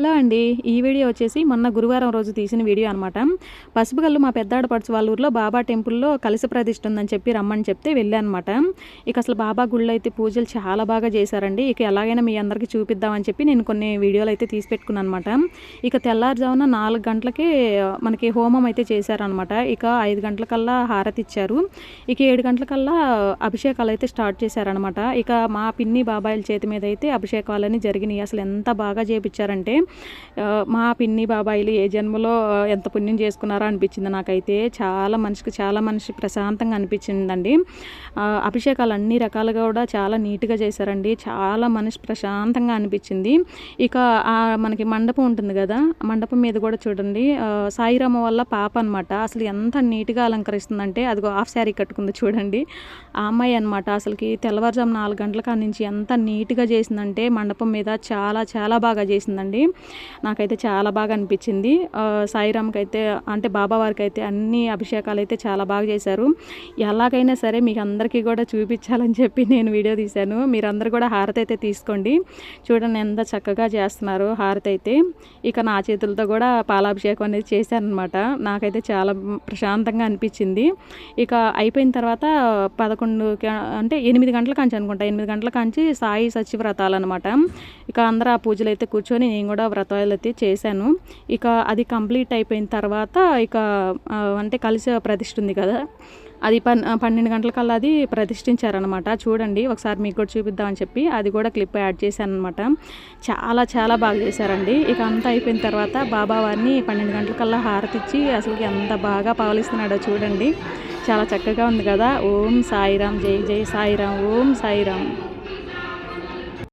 Hello అండి. ఈ video వచ్చేసి మొన్న గురువారం రోజు తీసిన వీడియో అనమాట పసుపుగల్లు మా పెద్ద ఆడపడుచు వాళ్ళ ఊర్లో బాబా టెంపుల్లో కలిసి ప్రతిష్ట ఉందని చెప్పి రమ్మని చెప్తే వెళ్ళానమాట. ఇక అసలు బాబా గుళ్ళు అయితే పూజలు చాలా బాగా చేశారండి. ఇక ఎలాగైనా మీ అందరికీ చూపిద్దామని చెప్పి నేను కొన్ని వీడియోలు అయితే తీసి పెట్టుకున్నాను అనమాట ఇక తెల్లారుజామున నాలుగు గంటలకి మనకి హోమం అయితే చేశారనమాట ఇక ఐదు గంటలకల్లా హారతి ఇచ్చారు. ఇక ఏడు గంటలకల్లా అభిషేకాలు అయితే స్టార్ట్ చేశారనమాట ఇక మా పిన్ని బాబాయిల చేతి మీద అయితే అభిషేకాలని జరిగినాయి. అసలు ఎంత బాగా చేపించారంటే మా పిన్ని బాబాయిలు ఏ జన్మలో ఎంత పుణ్యం చేసుకున్నారో అనిపించింది నాకైతే. చాలా మనిషికి చాలా మనిషి ప్రశాంతంగా అనిపించిందండి. అభిషేకాలు అన్ని రకాలుగా కూడా చాలా నీట్గా చేశారండి. చాలా మనిషి ప్రశాంతంగా అనిపించింది. ఇక మనకి మండపం ఉంటుంది కదా మండపం మీద కూడా చూడండి. సాయిరామ వల్ల పాప అనమాట అసలు ఎంత నీట్గా అలంకరిస్తుందంటే అది హాఫ్ శారీ కట్టుకుంది చూడండి. ఆ అమ్మాయి అనమాట అసలుకి తెల్లవారుజాము నాలుగు గంటల కాడ నుంచి ఎంత నీట్గా చేసిందంటే మండపం మీద చాలా చాలా బాగా చేసిందండి. నాకైతే చాలా బాగా అనిపించింది. సాయిరామ్కి అయితే అంటే బాబావారికి అయితే అన్ని అభిషేకాలు అయితే చాలా బాగా చేశారు. ఎలాగైనా సరే మీకు అందరికీ కూడా చూపించాలని చెప్పి నేను వీడియో తీశాను. మీరందరూ కూడా హారతి అయితే తీసుకోండి. చూడండి ఎంత చక్కగా చేస్తున్నారు హారతి అయితే. ఇక నా చేతులతో కూడా పాలాభిషేకం అనేది చేశాను అనమాట నాకైతే చాలా ప్రశాంతంగా అనిపించింది. ఇక అయిపోయిన తర్వాత పదకొండు అంటే ఎనిమిది గంటల కంచి అనుకుంటా. ఎనిమిది గంటల కాంచి సాయి సచివ్రతాలు అనమాట ఇక అందరూ ఆ పూజలు అయితే కూర్చొని నేను కూడా వ్రతాలు అయితే చేశాను. ఇక అది కంప్లీట్ అయిపోయిన తర్వాత ఇక అంటే కలిసి ప్రతిష్ఠ ఉంది కదా. అది పన్ పన్నెండు గంటలకల్లా అది ప్రతిష్ఠించారనమాట చూడండి ఒకసారి మీకు కూడా చూపిద్దామని చెప్పి అది కూడా క్లిప్ యాడ్ చేశాను అనమాట చాలా చాలా బాగా చేశారండి. ఇక అంతా అయిపోయిన తర్వాత బాబావారిని పన్నెండు గంటలకల్లా హారతిచ్చి అసలు ఎంత బాగా పాలిస్తున్నాడో చూడండి. చాలా చక్కగా ఉంది కదా. ఓం సాయిరామ్ జై జై సాయిరామ్ ఓం సాయిరామ్.